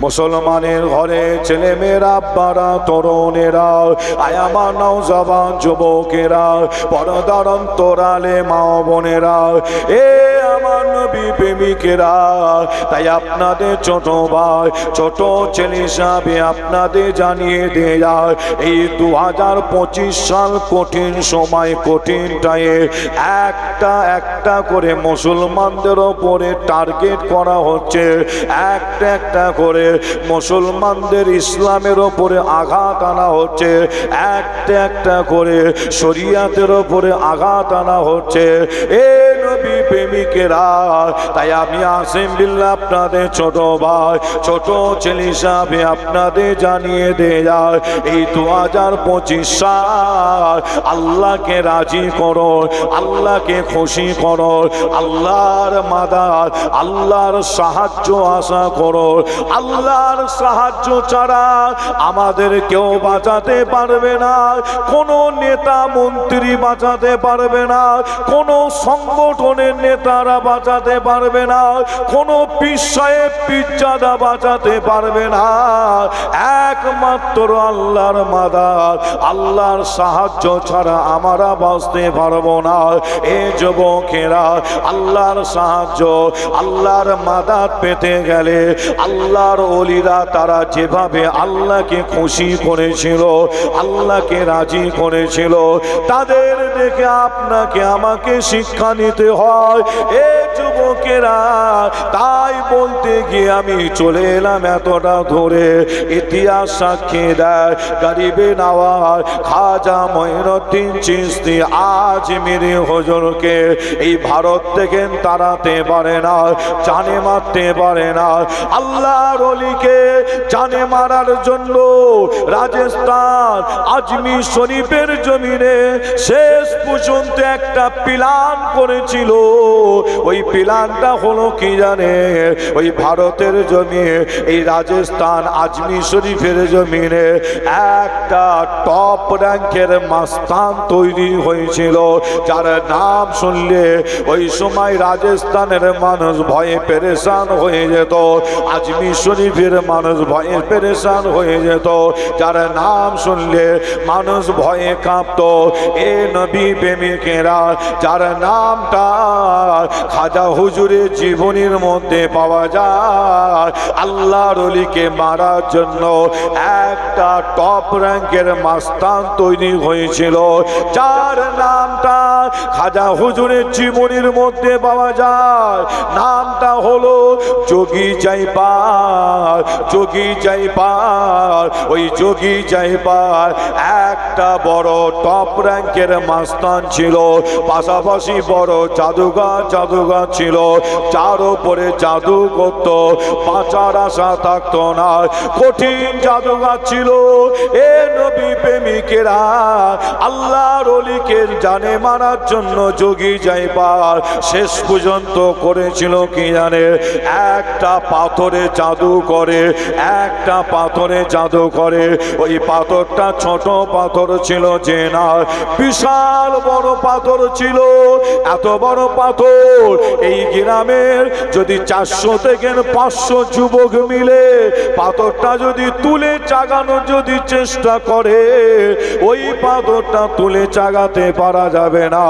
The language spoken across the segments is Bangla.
মুসলমানের ঘরে ছেলে মেয়েরা পাড়া তরুণেরা আয়ামা নৌজবান যুবকেরা পরদার অন্তরালে মা বোনেরা এ আমার নবী প্রেমিকেরা, তাই আপনাদের ছোট ভাই, ছোট ছেলে হিসাবে আপনাদের জানিয়ে দেয়া এই দু হাজার পঁচিশ সাল কঠিন সময়, কঠিন টাইমে। একটা একটা করে মুসলমানদের ওপরে টার্গেট করা হচ্ছে। একটা একটা করে মুসলমানদের ইসলামের ওপরে আঘাত আনা হচ্ছে। একটা একটা করে শরিয়াতের ওপরে আঘাত আনা হচ্ছে। এ নবী প্রেমিকেরা তাই আমি আসিম বিল্লা আপনাদের ছোট ভাই, ছোট ছেলে হিসাবে আপনাদের জানিয়ে দেয়া এই দু হাজার পঁচিশ সাল আল্লাহকে রাজি আল্লাহকে খুশি আল্লাহর মাদার, আল্লাহর সাহায্য আশা করো, আল্লাহর সাহায্য ছাড়া আমাদের কেউ বাঁচাতে পারবে না, কোনো নেতা মন্ত্রী বাঁচাতে পারবে না, কোনো সংগঠনের নেতারা বাঁচাতে পারবে না। কোনো পিসায়ে পিজ্জাদা বাঁচাতে পারবে না। একমাত্র আল্লাহর মাদার। আল্লাহর সাহায্য ছাড়া আমরা বাঁচতে পারব না। এ যুবকেরা, আল্লাহর সাহায্য, আল্লাহর মাদাত পেতে গেলে আল্লাহর অলিরা তারা যেভাবে আল্লাহকে খুশি করেছিল, আল্লাহকে রাজি করেছিল, তাদের দেখে আপনাকে আমাকে শিক্ষা নিতে হয়। যুবকেরা তাই বলতে গিয়ে আমি চলে এলাম এতটা ধরে। ইতিহাস সাক্ষী দেয় গরিবে নওয়াজ খাজা মহিনুদ্দিন চিস্তি আজ মেরে হজরকে। এই ভারত থেকে তাড়াতে পারে না, জানে মারতে পারে না। আল্লাহর অলিকে জানে মারার জন্য রাজস্থান আজমি শরীফের জমিনে শেষ পর্যন্ত একটা প্লান করেছিল। ওই প্লানটা হলো কি জানে? ওই ভারতের জমি এই রাজস্থান আজমির শরীফের জমিনে একটা টপ র্যাঙ্কের মাস্তান তৈরি হয়েছিল, যার নাম শুনলে ওই সময় রাজস্থানের মানুষ ভয়ে পেরেশান হয়ে যেত আজমির শরীফের মানুষ ভয়ে পেরেশান হয়ে যেত, যার নাম শুনলে মানুষ ভয়ে কাঁপত, এ নবী প্রেমিকেরা, যার নামটা খাজা হুজুরের জীবনীর মধ্যে পাওয়া যায়। আল্লাহর অলিকে মারার জন্য একটা টপ র্যাঙ্কের মাস্তান তৈরি হয়েছিল। যার নামটা খাজা হুজুরের জীবনীর মধ্যে পাওয়া যায়। নামটা হলো যোগী যাইপার যোগী যাইপার ওই যোগী যাইপার একটা বড় টপ র্যাঙ্কের মাস্তান ছিল। পাশাপাশি বড় জাদুঘর জাদুঘর ছিল। যার উপরে জাদু করত, বাঁচার আশা থাকতো না। কঠিন জাদুঘর ছিল। এ নবী প্রেমিকেরা আল্লাহর অলিকে জানে মারার জন্য যোগী যাইবার শেষ পর্যন্ত করেছিল কি জানে? একটা পাথরে জাদু করে, একটা পাথরে জাদু করে। ওই পাথরটা ছোট পাথর ছিল যে না, বিশাল বড় পাথর ছিল। এত বড় পাথর এই গ্রামের যদি চারশো থেকে পাঁচশো যুবক মিলে পাথরটা যদি তুলে চাগানোর যদি চেষ্টা করে, ওই পাথরটা তুলে চাগাতে পারা যাবে না।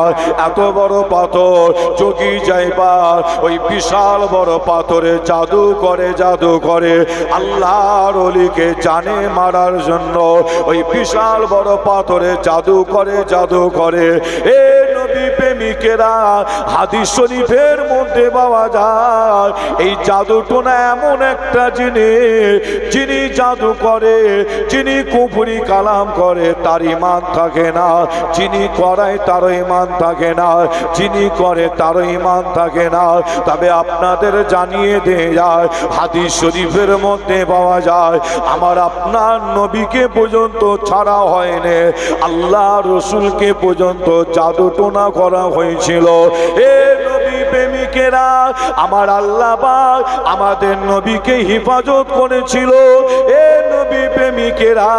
এত বড় পাথর চকি যাইবার, ওই বিশাল বড় পাথরে জাদু করে জাদু করে। আল্লাহর অলিকে জানে মারার জন্য ওই বিশাল বড় পাথরে জাদু করে জাদু করে। এ প্রেমিকেরা, হাদিস শরীফের মধ্যে পাওয়া যায়, এই এমন একটা জিনিস, যিনি জাদু করে, যিনি কুফুরি কালাম করে, তার ইমান থাকে না। যিনি করায় তার ইমান থাকে না। যিনি করে তার ইমান থাকে না। তবে আপনাদের জানিয়ে দিয়ে যায়, হাদিস শরীফের মধ্যে পাওয়া যায়, আমার আপনার নবীকে পর্যন্ত ছাড়া হয়নি, আল্লাহ রসুলকে পর্যন্ত জাদুটোনা করা হয়েছিল। এ নবী প্রেমিকেরা আমার আল্লাহ আমাদের নবীকে হেফাজত করেছিল। এ নবী প্রেমিক প্রেমিকেরা,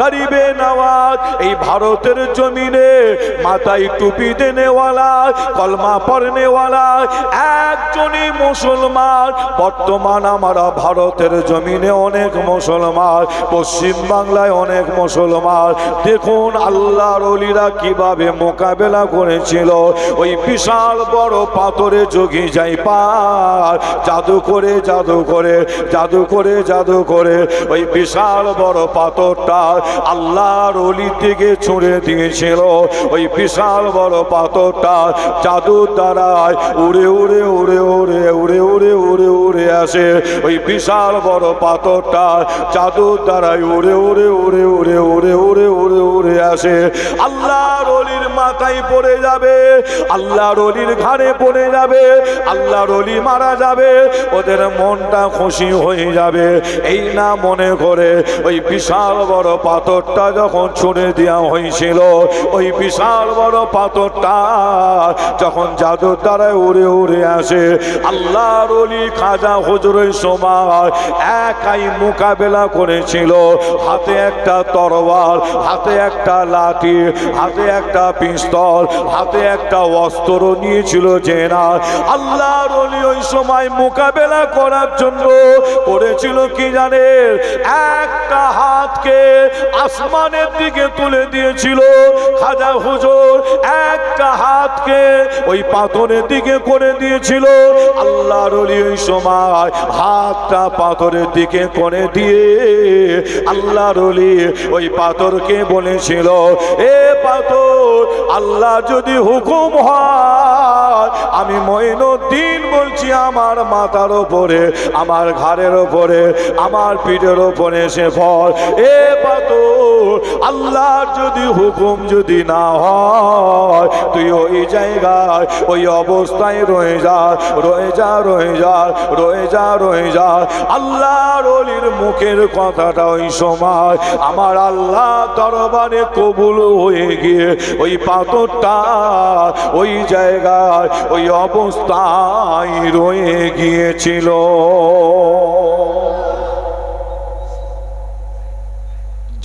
গরিবে নওয়াজ, এই ভারতের জমিনে মাথায় টুপি দেনেওয়ালা, কলমা পড়নেওয়ালা একজনই মুসলমান। বর্তমান আমরা ভারতের জমিনে অনেক মুসলমান, পশ্চিম বাংলায় অনেক মুসলমান। দেখুন আল্লাহর অলিরা কীভাবে মোকাবেলা করেছিল। ওই বিশাল বড় পাথরে যোগী যাই পার। জাদু করে জাদু করে জাদু করে জাদু করে। ওই বিশাল বড় পাথরটা আল্লাহর অলির দিকে ছুঁড়ে দিয়েছিল ওই বিশাল বড় পাথরটা জাদুর দ্বারায় উড়ে উড়ে উড়ে উড়ে উড়ে উড়ে উড়ে উড়ে আসে ওই বিশাল বড় পাথরটা জাদুর দ্বারায় উড়ে উড়ে উড়ে উড়ে উড়ে উড়ে উড়ে উড়ে আসে আল্লাহর অলির মাথায় পড়ে যাবে আল্লাহ রলির ঘাড়ে পড়ে যাবে আল্লাহ রলি মারা যাবে, ওদের মনটা খুশি হয়ে যাবে। এই না মনে করে ওই বিশাল বড় পাথরটা যখন ছুঁড়ে দেওয়া হয়েছিল, ওই বিশাল বড় পাথরটা যখন জাদুর দ্বারায় উড়ে উড়ে আসে, আল্লাহর অলি খাজা হুজুরের সময় একাই মোকাবেলা করেছিল। হাতে একটা তরোয়াল, হাতে একটা লাঠি, হাতে একটা পিস্তল, হাতে একটা অস্ত্র নিয়েছিল যে না আল্লাহর অলি ওই সময় মোকাবেলা করার জন্য করেছিল কি জানেন? একটা হাতকে আসমানের দিকে তুলে দিয়েছিল। খাজা হুজুর, একটা হাতকে ওই পাথরের দিকে করে দিয়েছিল। আল্লাহর অলি ওই সময় হাতটা পাথরের দিকে করে দিয়ে আল্লাহর অলি ওই পাথরকে বলেছিল, এ পাথর আল্লাহ যদি হুকুম হয়, আমি মইনুদ্দিন বলছি, আমার মাথার ওপরে আমার ঘরের ওপরে আমার পিঠের ওপরে সে ফল। এ পাথর আল্লাহর যদি হুকুম যদি না হয়, তুই ওই জায়গায়, ওই অবস্থায় রয়ে যা রয়ে যা রয়ে যা রয়ে যা রয়ে যা। আল্লাহর অলির মুখের কথাটা ওই সময় আমার আল্লাহ দরবারে কবুল হয়ে গিয়ে ওই পাথরটা ওই জায়গায়, ওই অবস্থায় রয়ে গিয়েছিল।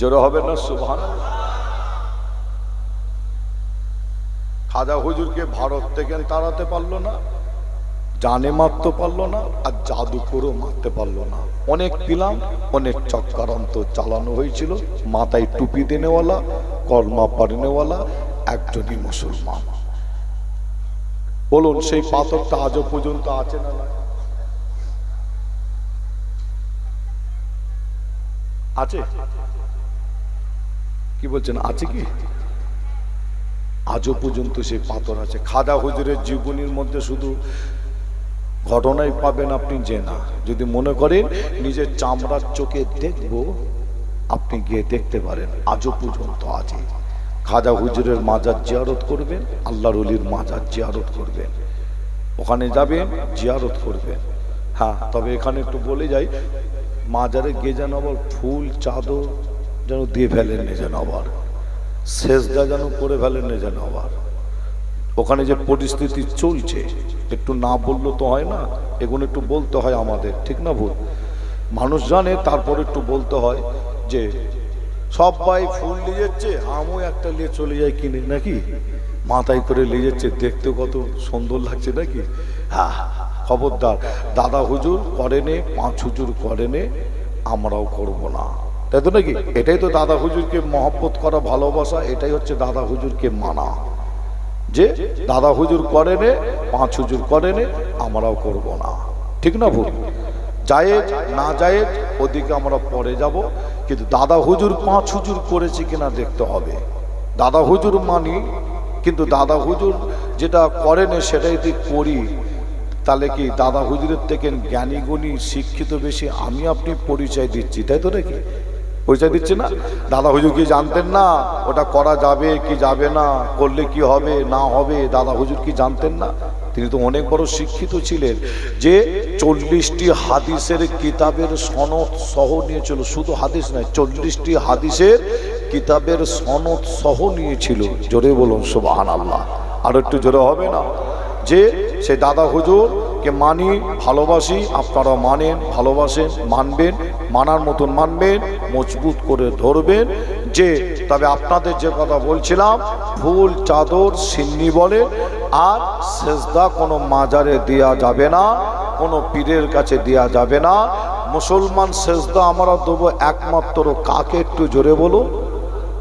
জোরে হবে না সুভান খাজা হুজুরকে ভারত থেকে তাড়াতে পারল না, জানে মারতে পারল না, আর জাদু করেও মারতে পারল না। অনেক পিলাম, অনেক চক্রান্ত চালানো হয়েছিল, মাথায় টুপি দেনেওয়ালা কর্মা পারিনেওয়ালা একজনই মুসলমান। বলুন, সেই পাথরটা আজও পর্যন্ত আছে না? আছে? কি বলছেন? আছে কি? আজও পর্যন্ত সেই পাথর আছে। খাদা হুজুরের জীবনীর মধ্যে শুধু ঘটনাই পাবেন আপনি যে না। যদি মনে করেন, নিজের চামড়ার চোখে দেখব, আপনি গিয়ে দেখতে পারেন। আজও পর্যন্ত আছে। খাজা হুজুরের মাজার জিয়ারত করবেন, আল্লাহর অলির মাজার জিয়ারত করবেন। ওখানে যাবেন, জিয়ারত করবেন। হ্যাঁ তবে এখানে একটু বলে যাই, মাজারে গিয়ে যেন আবার ফুল, চাদর যেন দিয়ে ফেলেন যেন আবার। শেষদা যেন করে ফেলেন যেন আবার। ওখানে যে পরিস্থিতি চলছে, একটু না বললে তো হয় না, এগুলো একটু বলতে হয় আমাদের, ঠিক না ভুল? মানুষ জানে, তারপর একটু বলতে হয় যে সব সবাই ফুল নিয়ে যাচ্ছে, আমিও একটা নিয়ে চলে যাই কিনে, নাকি? মাথায় করে নিয়ে যাচ্ছে, দেখতে কত সুন্দর লাগছে, নাকি? হ্যাঁ খবরদার। দাদা হুজুর করেনে, পাঁচ হুজুর করেনে, আমরাও করব না। তাই তো নাকি? এটাই তো দাদা হুজুরকে মহব্বত করা ভালোবাসা, এটাই হচ্ছে দাদা হুজুরকে মানা। যে দাদা হুজুর করেনে পাঁচ হুজুর করেনে আমরাও করব না। ঠিক না ভুল? জায়েজ না জায়েজ ওদিকে আমরা পরে যাব, কিন্তু দাদা হুজুর পাঁচ হুজুর করেছে কিনা দেখতে হবে। দাদা হুজুর মানি, কিন্তু দাদা হুজুর যেটা করেন সেটাই যদি করি, তাহলে কি দাদা হুজুরের থেকে জ্ঞানী গুণী শিক্ষিত বেশি আমি আপনি পরিচয় দিচ্ছি, তাই তো নাকি? পরিচয় দিচ্ছে না? দাদা হুজুর কি জানতেন না? ওটা করা যাবে কি যাবে না? করলে কি হবে, না হবে? দাদা হুজুর কি জানতেন না? তিনি তো অনেক বড় শিক্ষিত ছিলেন। যে চল্লিশটি হাদিসের কিতাবের সনদ সহ নিয়েছিল, শুধু হাদিস নয়, চল্লিশটি হাদিসের কিতাবের সনদ সহ নিয়েছিল। জোরে বলুন সুবাহান আল্লাহ আর একটু জোরে হবে না? যে, সে দাদা হুজুর কে মানি, ভালোবাসি আপনারা মানেন, ভালোবাসেন, মানবেন, মানার মতন মানবেন, মজবুত করে ধরবেন। যে, তবে আপনাদের যে কথা বলছিলাম ফুল চাদর সিন্নি বলে, আর সেজদা কোনো মাজারে দেয়া যাবে না, কোনো পীরের কাছে দেয়া যাবে না। মুসলমান সেজদা আমরা দেবো একমাত্র কাকে? একটু জোরে বলুন।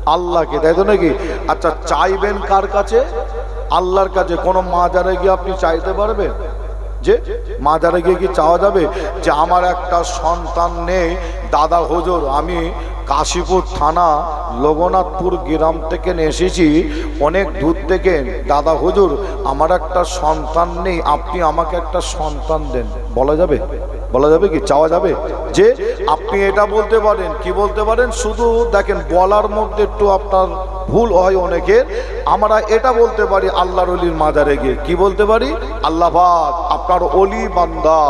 আল্লাহকে, তাই তো নাকি? আচ্ছা চাইবেন কার কাছে? আল্লাহর কাছে কোনো মাজারে গিয়ে আপনি চাইতে পারবেন? যে মাজারে গিয়ে কি চাওয়া যাবে? যে আমার একটা সন্তান নেই, দাদা হজুর, আমি কাশীপুর থানা লোগনাথপুর গ্রাম থেকে এসেছি। অনেক দূর থেকে, দাদা হুজুর, আমার একটা সন্তান নেই, আপনি আমাকে একটা সন্তান দেন। বলা যাবে? বলা যাবে কি? চাওয়া যাবে? যে আপনি এটা বলতে পারেন, কি বলতে পারেন? শুধু দেখেন, বলার মধ্যে একটু আপনার ভুল হয় অনেকের। আমরা এটা বলতে পারি, আল্লাহর অলির মাজারে গিয়ে। কি বলতে পারি? আল্লাহ আপনার অলি বান্দা,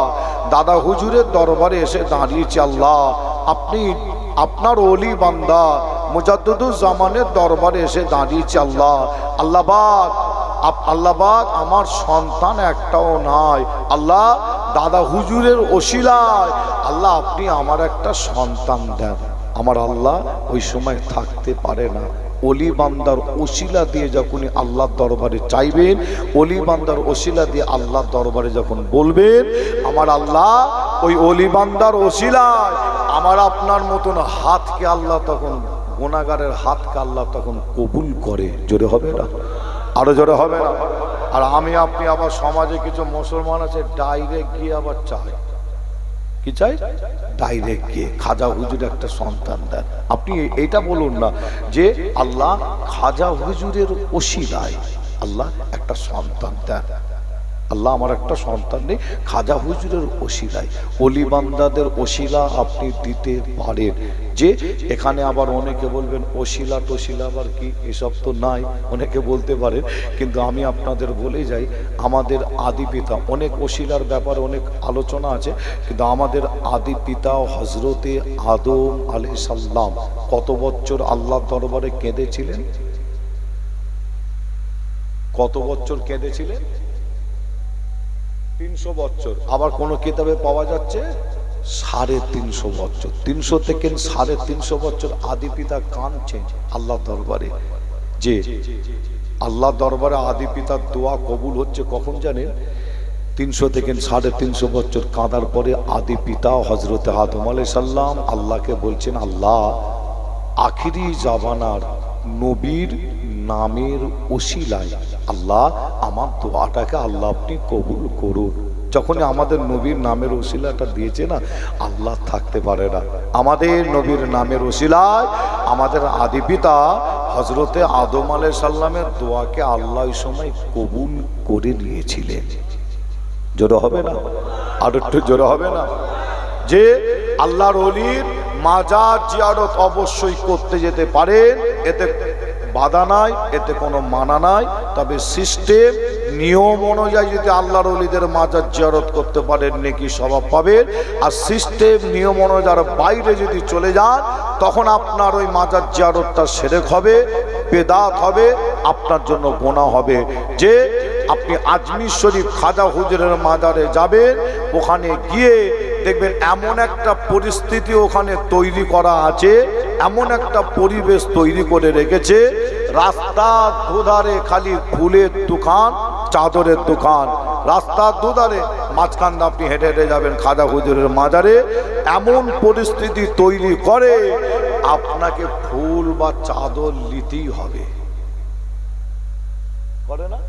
দাদা হুজুরের দরবারে এসে দাঁড়িয়েছে আল্লাহ। আপনি, আপনার অলি বান্দা, মুজাদ্দুদুর জামানের দরবারে এসে দাঁড়িয়েছে আল্লাহ। আল্লাহবাক আল্লাহবাক আমার সন্তান একটাও নাই। আল্লাহ দাদা হুজুরের ওসিলায়, আল্লাহ আপনি আমার একটা সন্তান দেন। আমার আল্লাহ ওই সময় থাকতে পারে না। অলি বান্দার দিয়ে যখনই আল্লাহর দরবারে চাইবেন, অলি বান্দার দিয়ে আল্লাহর দরবারে যখন বলবেন, আমার আল্লাহ ওই অলি বান্দার আমার আপনার মতন হাতকে আল্লাহ তখন গোনাগারের হাতকে আল্লাহ তখন কবুল করে। জোরে হবে না? আরও জোরে হবে না? আর আমি, আপনি আবার সমাজে কিছু মুসলমান আছে ডাইরেক্ট গিয়ে আবার চাই কি চাই ডাইরেক্ট গিয়ে। খাজা হুজুর একটা সন্তান দেন। আপনি এটা বলুন না যে আল্লাহ খাজা হুজুরের ওসিলায় আল্লাহ একটা সন্তান দেন। আল্লাহ আমার একটা সন্তান নেই, খাজা হুজুরের ওসিলায়। অলি বান্দাদের ওসিলা আপনি দিতে পারেন। যে এখানে আবার অনেকে বলবেন, ওসিলা টসিলা আবার কি? এসব তো নাই, অনেকে বলতে পারেন। কিন্তু আমি আপনাদের বলে যাই, আমাদের আদি পিতা, অনেক ওসিলার ব্যাপারে, অনেক আলোচনা আছে, কিন্তু আমাদের আদি পিতা হজরতে আদম আলি সাল্লাম কত বছর আল্লাহ দরবারে কেঁদেছিলেন? কত বছর কেঁদেছিলেন? তিনশো বছর। আবার কোন কিতাবে পাওয়া যাচ্ছে সাড়ে তিনশো বছর। তিনশো থেকে সাড়ে তিনশো বছর আদি পিতা কাঁদছেন আল্লাহ দরবারে। যে আল্লাহ দরবারে আদি পিতার দোয়া কবুল হচ্ছে কখন জানেন? তিনশো থেকে সাড়ে তিনশো বছর কাঁদার পরে আদি পিতা হজরতে আদম আলাই সাল্লাম আল্লাহকে বলছেন, আল্লাহ, আখিরি জাবানার নবীর নামের ওসিলায় আল্লাহ আমার দোয়াটাকে আল্লাহ আপনি কবুল করুন। যখনই আমাদের নবীর নামের ওসিলাটা দিয়েছে না, আল্লাহ থাকতে পারে না। আমাদের নবীর নামের ওসিলায় আমাদের আদি পিতা হজরতে আদম আলাই সাল্লামের দোয়াকে আল্লাহ ওই সময় কবুল করে নিয়েছিলেন। জোরে হবে না? আর একটু জোরে হবে না? যে আল্লাহর অলির মাজার জিয়ারত অবশ্যই করতে যেতে পারেন, এতে বাধা নাই, এতে কোনো মানা নাই। তবে সিস্টেম, নিয়ম অনুযায়ী যদি আল্লাহর অলিদের মাজার জিয়ারত করতে পারেন, নাকি স্বভাব পাবেন। আর সিস্টেম, নিয়ম অনুযায়ী বাইরে যদি চলে যান, তখন আপনার ওই মাজার জিয়ারতটা সেরেক হবে, বেদাত হবে, আপনার জন্য গোনা হবে। যে আপনি আজমির শরীফ খাজা হুজুরের মাজারে যাবেন, ওখানে গিয়ে দেখবেন এমন একটা পরিস্থিতি ওখানে তৈরি করা আছে, এমন একটা পরিবেশ তৈরি করে রেখেছে। রাস্তার দুধারে খালি ফুলের দোকান, চাদরের দোকান। রাস্তার দুধারে মাঝখান আপনি হেঁটে হেঁটে যাবেন খাদা হুজুরের মাজারে। এমন পরিস্থিতি তৈরি করে আপনাকে ফুল বা চাদর নিতেই হবে। করে না?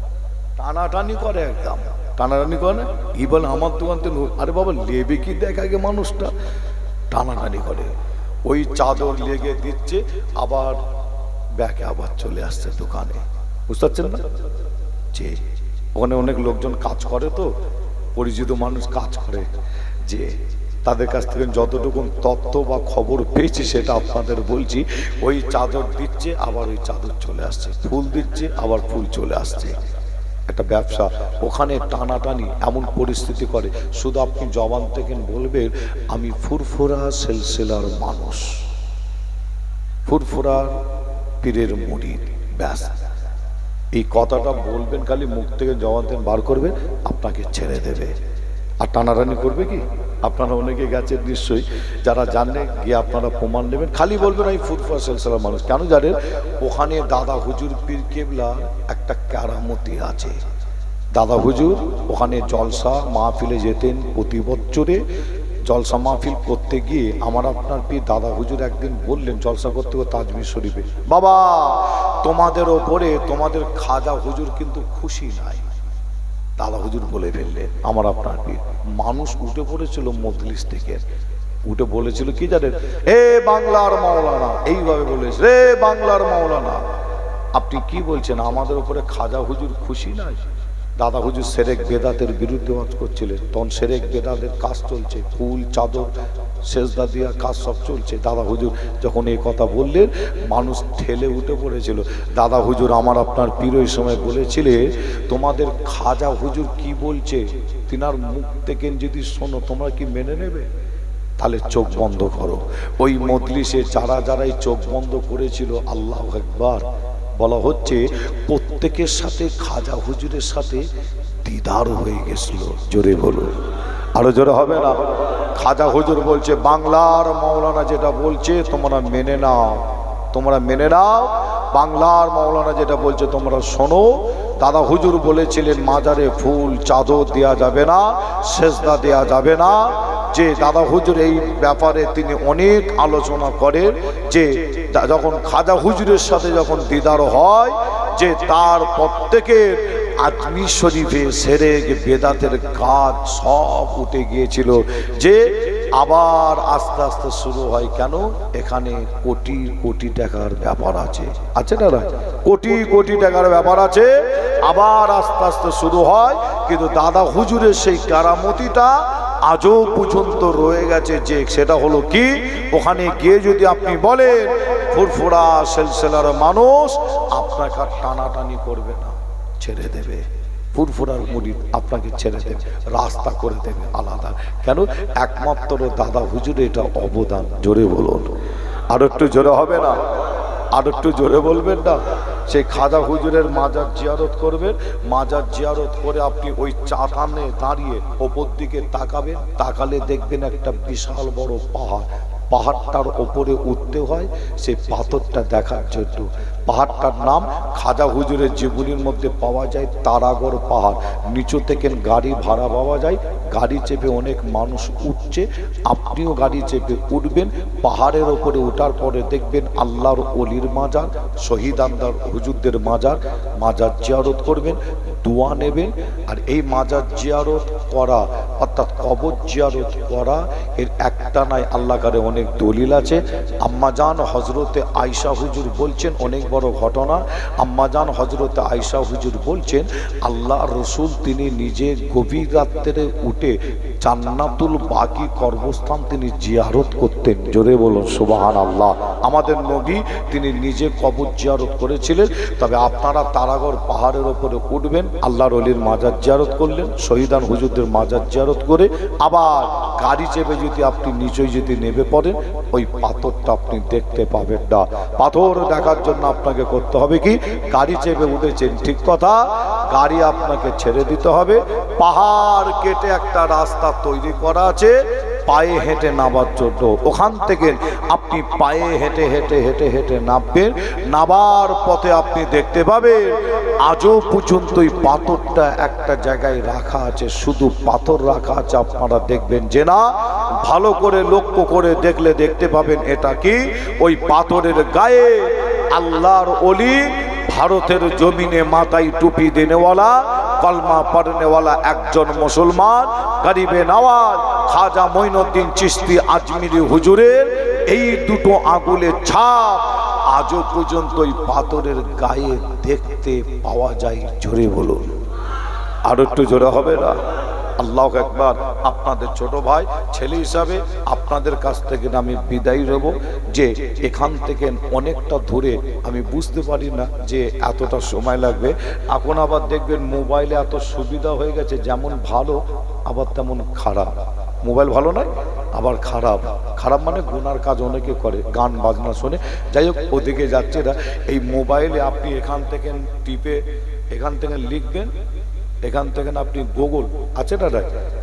টানাটানি করে একদম। টানাটানি করে ই বলে, আমার দোকান নো- আরে বাবা, লেবে কি দেখ আগে মানুষটা? টানাটানি করে। ওই চাদর লেগে দিচ্ছে, আবার ব্যাকে আবার চলে আসছে দোকানে। বুঝতে পারছেন না? যে ওখানে অনেক লোকজন কাজ করে তো, পরিচিত মানুষ কাজ করে। যে তাদের কাছ থেকে যতটুকু তথ্য বা খবর পেয়েছি সেটা আপনাদের বলছি, ওই চাদর দিচ্ছে, আবার ওই চাদর চলে আসছে। ফুল দিচ্ছে, আবার ফুল চলে আসছে। একটা ব্যবসা, ওখানে টানাটানি এমন পরিস্থিতি করে, শুধু আপনি জবান থেকে বলবেন, আমি ফুরফুরা সেলসেলার মানুষ। ফুরফুরা পীরের মুড়ির, ব্যাস। এই কথাটা বলবেন খালি মুখ থেকে জবান থেকে বার করবেন, আপনাকে ছেড়ে দেবে। আর টানাটানি করবে কি? আপনারা অনেকে গেছেন নিশ্চয়ই। যারা জানলে গিয়ে আপনারা প্রমাণ নেবেন। খালি বলবেন আমি ফুটফা সেলসেলার মানুষ। কেন জানেন? ওখানে দাদা হুজুর পীর কেবলা একটা ক্যারামতি আছে। দাদা হুজুর, ওখানে জলসা মাহফিলে যেতেন প্রতি বছরে। জলসা মাহফিল করতে গিয়ে আমার আপনার পীর দাদা হুজুর একদিন বললেন, জলসা করতে করতে আজমির শরীফে। বাবা, তোমাদের ওপরে তোমাদের খাজা হুজুর কিন্তু খুশি নাই। দাদা হুজুর বলে ফেললে, আমার আপনার মানুষ উঠে পড়েছিল মজলিস থেকে। উঠে বলেছিল কি জানেন? এ বাংলার মাওলানা, এইভাবে বলেছে, রে বাংলার মাওলানা, আপনি কি বলছেন? আমাদের উপরে খাজা হুজুর খুশি নাই দাদা হুজুর সেরেক বেদাতের বিরুদ্ধে ওয়াজ করছিলেন। তখন সেরেক বেদাতের কাজ চলছে, ফুল, চাদর, সেজদা দিয়া কাজ সব চলছে। দাদা হুজুর যখন এই কথা বললেন, মানুষ ঠেলে উঠে পড়েছিল। দাদা হুজুর আমার আপনার পীর ওই সময় বলেছিলে তোমাদের খাজা হুজুর কি বলছে? তিনার মুখ থেকে যদি শোনো, তোমরা কি মেনে নেবে? তাহলে চোখ বন্ধ করো। ওই মজলিসে যারা যারাই চোখ বন্ধ করেছিল, আল্লাহ একবার বলা হচ্ছে, প্রত্যেকের সাথে খাজা হুজুরের সাথে দিদার হয়ে গেছিল। জোরে বলুন। আরও জোরে হবে না? খাজা হুজুর বলছে, বাংলার মৌলানা যেটা বলছে, তোমরা মেনে নাও। তোমরা মেনে নাও, বাংলার মৌলানা যেটা বলছে, তোমরা শোনো। দাদা হুজুর বলেছিলেন, মাজারে ফুল, চাদর দেয়া যাবে না, সেজদা দেয়া যাবে না। যে দাদা হুজুর এই ব্যাপারে তিনি অনেক আলোচনা করেন যে যখন খাজা হুজুরের সাথে যখন দিদার হয়, যে তার প্রত্যেকের আজমি শরীফে সেরে বেদাতের কাজ সব উঠে গিয়েছিল। যে আবার আস্তে আস্তে শুরু হয় কেন? এখানে কোটি কোটি টাকার ব্যাপার আছে। আছে না কোটি কোটি টাকার ব্যাপার আছে। আবার আস্তে আস্তে শুরু হয়, কিন্তু দাদা হুজুরের সেই কারামতিটা আজও পর্যন্ত রয়ে গেছে যে সেটা হলো কি? ওখানে গিয়ে যদি আপনি বলেন, ফুরফুরা সেলসেলার মানুষ আপনাকে টানাটানি করবে না। ছেড়ে দেবে। ফুরফুরার মুড়ি আপনাকে ছেড়ে দেবে। রাস্তা করে দেবে আলাদা। কেন? একমাত্র দাদা হুজুরে এটা অবদান। জোরে বলুন। আর একটু জোরে হবে না? আর একটু জোরে বলবেন না? সেই খাজা হুজুরের মাজার জিয়ারত করবেন। মাজার জিয়ারত করে আপনি ওই চাটানে দাঁড়িয়ে ওপর দিকে তাকাবেন। তাকালে দেখবেন একটা বিশাল বড় পাহাড়। পাহাড়টার ওপরে উঠতে হয়। সেই পাথরটা দেখার জন্য পাহাড়টার নাম খাজা হুজুরের জীবনীর মধ্যে পাওয়া যায় তারাগড় পাহাড়। নিচু থেকে গাড়ি ভাড়া পাওয়া যায়, গাড়ি চেপে অনেক মানুষ উঠছে, আপনিও গাড়ি চেপে উঠবেন, পাহাড়ের ওপরে ওঠার পরে দেখবেন আল্লাহর অলির মাজার, শহীদ আন্দার হুজুরদের মাজার মাজার জিয়ারত করবেন, দোয়া নেবেন, আর এই মাজার জিয়ারত করা, অর্থাৎ কবর জিয়ারত করা, এর একটা নাই আল্লাহ অনেক দলিল আছে। আম্মাজান হজরতে আয়সা হুজুর বলছেন, অনেক বড় ঘটনা। আম্মাজান হজরতে আয়সা হুজুর বলছেন আল্লাহ রসুল তিনি নিজে গভীর রাত্রে উঠে জান্নাতুল বাকি কর্মস্থান তিনি জিয়ারত করতেন। জোরে বলুন সুবাহান আল্লাহ আমাদের নবী তিনি নিজে কবর জিয়ারত করেছিলেন, তবে আপনারা তারাগড় পাহাড়ের ওপরে উঠবেন, আল্লাহর অলির মাজার জিয়ারত করলেন, শহীদান হুজুরদের মাজার জিয়ারত করে আবার গাড়ি চেপে যদি আপনি নিচই যদি নেমে পড়েন, ওই পাথরটা আপনি দেখতে পাবেন না। পাথর দেখার জন্য আপনাকে করতে হবে কি? গাড়ি চেপে উঠেছেন, ঠিক কথা? গাড়ি আপনাকে ছেড়ে দিতে হবে। পাহাড় কেটে একটা রাস্তা তৈরি করা আছে, পায়ে হেঁটে নামার জন্য। ওখান থেকে আপনি পায়ে হেঁটে হেঁটে হেঁটে হেঁটে নামবেন। নাবার পথে আপনি দেখতে পাবেন, আজও পর্যন্ত ওই পাথরটা একটা জায়গায় রাখা আছে। শুধু পাথর রাখা আছে, আপনারা দেখবেন যে না, ভালো করে লক্ষ্য করে দেখলে দেখতে পাবেন এটা কি? ওই পাথরের গায়ে আল্লাহর অলি ভারতের জমিনে মাথায় টুপি দেনেওয়ালা, কলমা পড়নেওয়ালা একজন মুসলমান, গরিবে নওয়াজ, খাজা মঈনুদ্দিন চিস্তি আজমিরি হুজুরের এই দুটো আগুলের ছাপ আজও পর্যন্ত ওই পাথরের গায়ে দেখতে পাওয়া যায়। জোরে বলুন। আর একটু জোরে হবে না? আল্লাহ একবার আপনাদের ছোট ভাই, ছেলে হিসাবে আপনাদের কাছ থেকে আমি বিদায় নেব যে এখান থেকে অনেকটা দূরে। আমি বুঝতে পারি না যে এতটা সময় লাগবে। এখন আবার দেখবেন মোবাইলে এত সুবিধা হয়ে গেছে, যেমন ভালো, আবার তেমন খারাপ। মোবাইল ভালো নয়, আবার খারাপ। খারাপ মানে গুনার কাজ অনেকে করে, গান, বাজনা শোনে। যাই হোক, ওদিকে যাচ্ছে না এই মোবাইলে আপনি এখান থেকে টিপে, এখান থেকে লিখবেন এখান থেকে না আপনি গুগল আছে দাদা?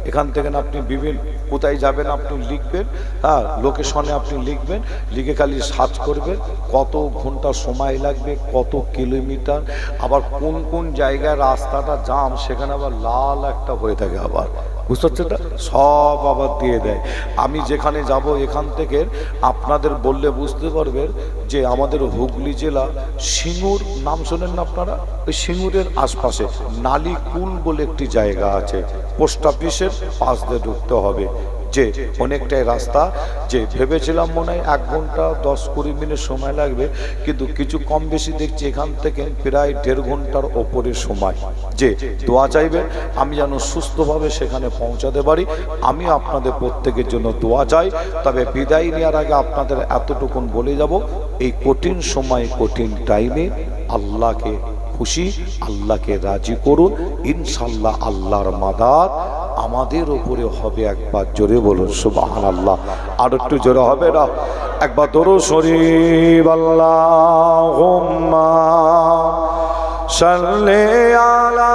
এখান থেকে না আপনি বিভিন্ন কোথায় যাবেন আপনি লিখবেন হ্যাঁ লোকেশনে আপনি লিখবেন, লিখে খালি সার্চ করবেন, কত ঘণ্টা সময় লাগবে, কত কিলোমিটার আবার কোন কোন জায়গায় রাস্তাটা জাম সেখানে আবার লাল একটা হয়ে থাকে আবার বুঝতে পারছেন না? সব আবার দিয়ে দেয়। আমি যেখানে যাব এখান থেকে আপনাদের বললে বুঝতে পারবেন যে আমাদের হুগলি জেলা সিঙ্গুর, নাম শোনেন না আপনারা? ওই সিঙ্গুরের আশপাশে নালিকুল বলে একটি জায়গা আছে। পোস্ট অফিসের পাশ দিয়ে ঢুকতে হবে। যে অনেকটাই রাস্তা, যে ভেবেছিলাম মনে হয় এক ঘণ্টা, দশ কুড়ি মিনিট সময় লাগবে, কিন্তু কিছু কম বেশি দেখছি এখান থেকে প্রায় দেড় ঘণ্টার ওপরে সময়। যে দোয়া চাইবে, আমি যেন সুস্থভাবে সেখানে পৌঁছাতে পারি, আমি আপনাদের প্রত্যেকের জন্য দোয়া চাই। তবে বিদায় নেওয়ার আগে আপনাদের এতটুকুন বলে যাব, এই কঠিন সময়, কঠিন টাইমে আল্লাহকে খুশি, আল্লাহকে রাজি করুন ইনশাল্লাহ আল্লাহর মাদার। আমাদের ওপরে হবে একবার জোরে বলুন সুবাহান আল্লাহ আর একটু জোরে হবে না? একবার দরো শরীফ আল্লাহ সাল্লে আলা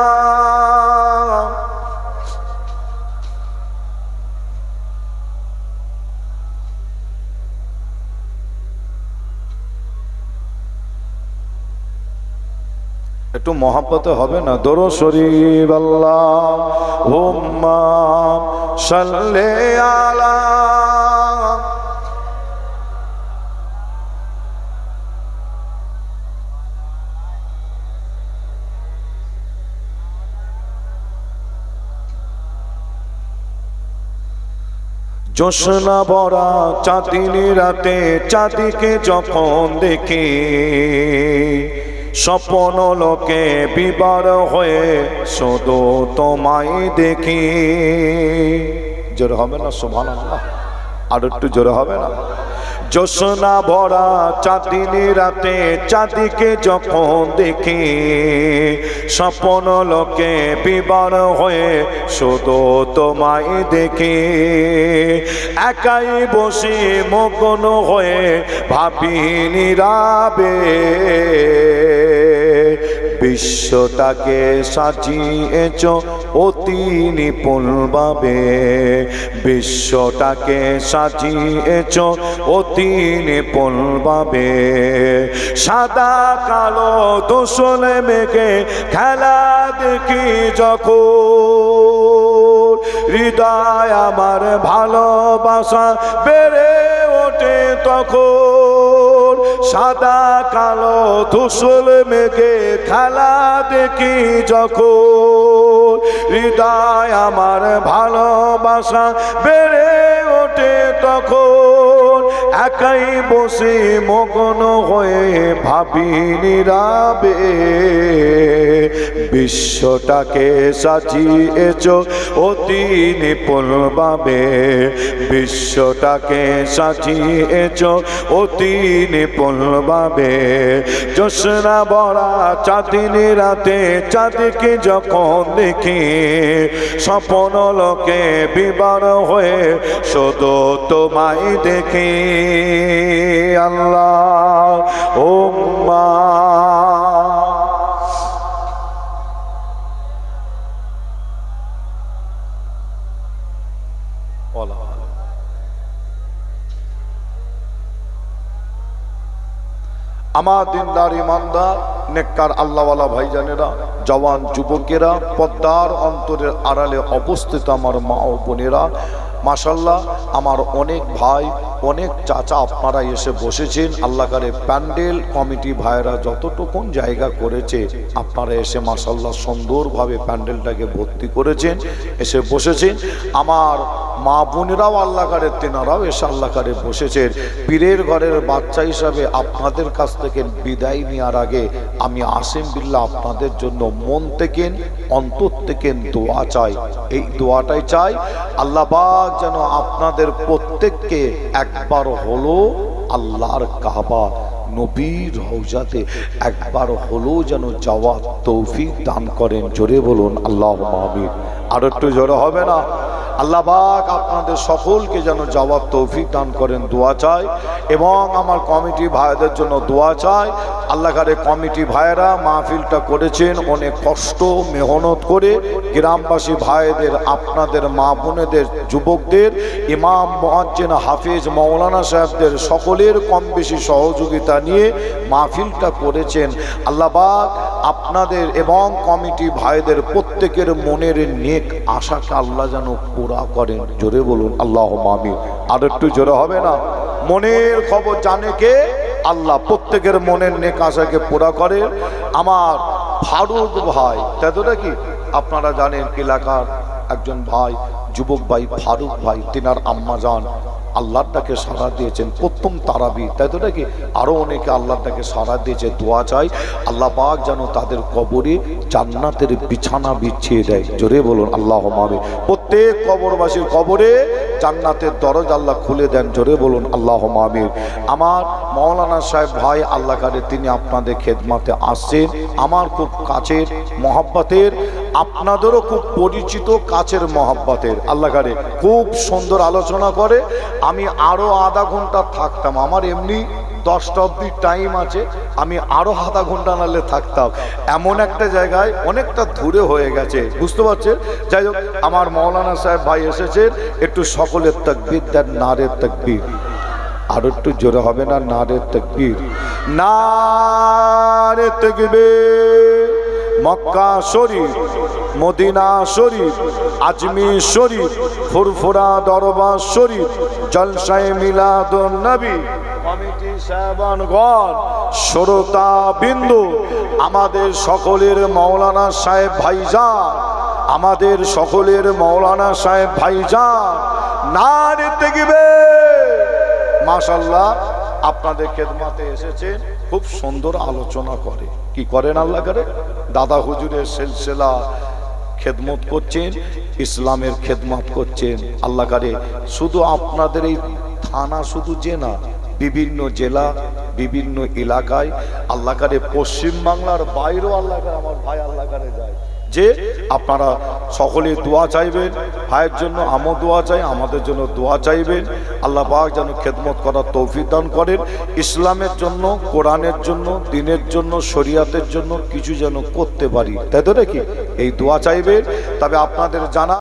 একটু মহাব্বতে হবে না? দরো শরীফ, আল্লাহ। সাল্লে আলা জোসনা বরা চাঁদিনী রাতে চাঁদিকে যখন দেখি স্বপন লোকে বিবার হয়ে শুধু তোমায় দেখি। জোরে হবে না সোভান আর একটু জোরে হবে না। জোসনা ভরা চাঁদিনী রাতে চাঁদিকে যখন দেখি, স্বপন লোকে বিবার হয়ে শুধু তোমায় দেখি। একাই বসে মগ্ন হয়ে ভাবি নীরাবে। বিশ্বটাকে সাজিয়েছ অতি নিপুণভাবে। বিশ্বটাকে সাজিয়েছ অতি নিপুণভাবে। সাদা, কালো দোষলে মেঘে খেলা দেখি যখন। হৃদয় আমার ভালোবাসা বেড়ে ওঠে তখন। সাদা কালো ধূসল মেঘে খেলা দেখি যখন। হৃদয় আমার ভালোবাসা বেড়ে ওঠে তখন। একাই বসে মগ্ন হয়ে ভাবি নীরাবে, বিশ্বটাকে সাজিয়েছ অতি নিপুণভাবে, বিশ্বটাকে সাজিয়েছ অতি নিপুণভাবে। জোসনা বড়া চাঁদিনী রাতে চাঁদকে যখন দেখি স্বপন লোকে বিবার হয়ে শুধু তোমায় দেখি। আল্লাহ আমার দিনদার ইমানদার, নেককার আল্লাহওয়ালা ভাইজানেরা, জওয়ান যুবকেরা, পদ্মার অন্তরের আড়ালে অবস্থিত আমার মা ও বোনেরা মাসাল্লাহ আমার অনেক ভাই, অনেক চাচা আপনারা এসে বসেছেন। আল্লাহকারে প্যান্ডেল কমিটি ভাইরা যতটুকুন জায়গা করেছে, আপনারা এসে মাসাল্লাহ সুন্দরভাবে প্যান্ডেলটাকে ভর্তি করেছেন, এসে বসেছেন। আমার মা বোনেরাও আল্লাহকারে তেনারাও এসে আল্লাহকারে বসেছেন। পীরের ঘরের বাচ্চা হিসাবে আপনাদের কাছ থেকে বিদায় নেওয়ার আগে আমি আসিম বিল্লা আপনাদের জন্য মন থেকে, অন্তর থেকে দোয়া চাই। এই দোয়াটাই চাই, আল্লাহ পাক যেন আপনাদের প্রত্যেককে একবার হলো আল্লাহর কাবা, নবীর রওজাতে একবার হলো যেন যাওয়ার তৌফিক দান করেন। জোরে বলুন আল্লাহ মাহমিদ আর একটু জোরে হবে না? আল্লাহ আপনাদের সকলকে যেন জবাব তৌফিক দান করেন, দোয়া চাই এবং আমার কমিটি ভাইদের জন্য দোয়া চাই। আল্লাহ কারে কমিটি ভাইয়েরা মাহফিলটা করেছেন, অনেক কষ্ট, মেহনত করে গ্রামবাসী ভাইদের, আপনাদের, মা বোনেদের, যুবকদের, ইমাম মোয়াজ্জেন হাফিজ মৌলানা সাহেবদের সকলের কম বেশি সহযোগিতা নিয়ে মাহফিলটা করেছেন। আল্লাহবাক আপনাদের এবং কমিটি ভাইদের প্রত্যেকের মনের নেক আশাকে আল্লাহ যেন পুরা করেন। জোরে বলুন আল্লাহ মামি আর একটু জোরে হবে না? মনের খবর জানে কে? আল্লাহ প্রত্যেকের মনের নেক আশাকে পুরা করে। আমার ফারুক ভাই তাই নাকি আপনারা জানেন এলাকার একজন ভাই, যুবক ভাই, ফারুক ভাই, তিনার আম্মা যান আল্লাহর ডাকে সাড়া দিয়েছেন। প্রথম তারাবি, তাই তো নাকি? আরও অনেকে আল্লাহর ডাকে সাড়া দিয়েছে, দোয়া চাই আল্লাহ পাক যেন তাদের কবরে জান্নাতের বিছানা বিছিয়ে দেয়। জোরে বলুন, আল্লাহ মামি প্রত্যেক কবরবাসীর কবরে জান্নাতের দরজ আল্লাহ খুলে দেন। জোরে বলুন, আল্লাহ মামির আমার মৌলানা সাহেব ভাই আল্লাহ কারে তিনি আপনাদের খেদমাতে আসছেন। আমার খুব কাছের মহাব্বাতের, আপনাদেরও খুব পরিচিত কাছের মহাব্বাতের। আল্লাহ কারে খুব সুন্দর আলোচনা করে। আমি আরও আধা ঘণ্টা থাকতাম। আমার এমনি দশটা অব্দি টাইম আছে, আমি আরও আধা ঘণ্টা নালে থাকতাম। এমন একটা জায়গায় অনেকটা দূরে হয়ে গেছে, বুঝতে পারছেন? যাই হোক, আমার মৌলানা সাহেব ভাই এসেছেন, একটু সকলের তকবির দেন, নারের তকবির। আর একটু জোরে হবে না? নারের তকবির। নারে তকবির। মক্কা শরীফ, মদিনা শরীফ, আজমি শরীফ, ফুরফুরা দরবার শরীফ, জলসায় মিলাদুন নবী কমিটি সাহেবানগণ শ্রোতা বিন্দু, আমাদের সকলের মৌলানা সাহেব ভাইজান, আমাদের সকলের মৌলানা সাহেব ভাইজান না দেখবে মাশাল্লাহ আপনাদের খেদমাতে এসেছেন খুব সুন্দর আলোচনা করে। কি করেন আল্লাহ করে? দাদা হুজুরের সিলসিলা খেদমত করছেন, ইসলামের খেদমত করছেন। আল্লাহ কারে, শুধু আপনাদের এই থানা শুধু যে না, বিভিন্ন জেলা, বিভিন্ন এলাকায় আল্লাহ কারে, পশ্চিমবাংলার বাইরেও আল্লাহ কারে, আমার ভাই আল্লাহ কারে যায়। যে আপনারা সকলে দোয়া চাইবেন, ভাইয়ের জন্য আমও দোয়া চাই, আমাদের জন্য দোয়া চাইবেন। আল্লাহ পাক যেন খেদমত করার তৌফিক দান করেন। ইসলামের জন্য, কোরআনের জন্য, দিনের জন্য, শরিয়াতের জন্য কিছু যেন করতে পারি। তাই তো নাকি? এই দোয়া চাইবেন। তবে আপনাদের জানা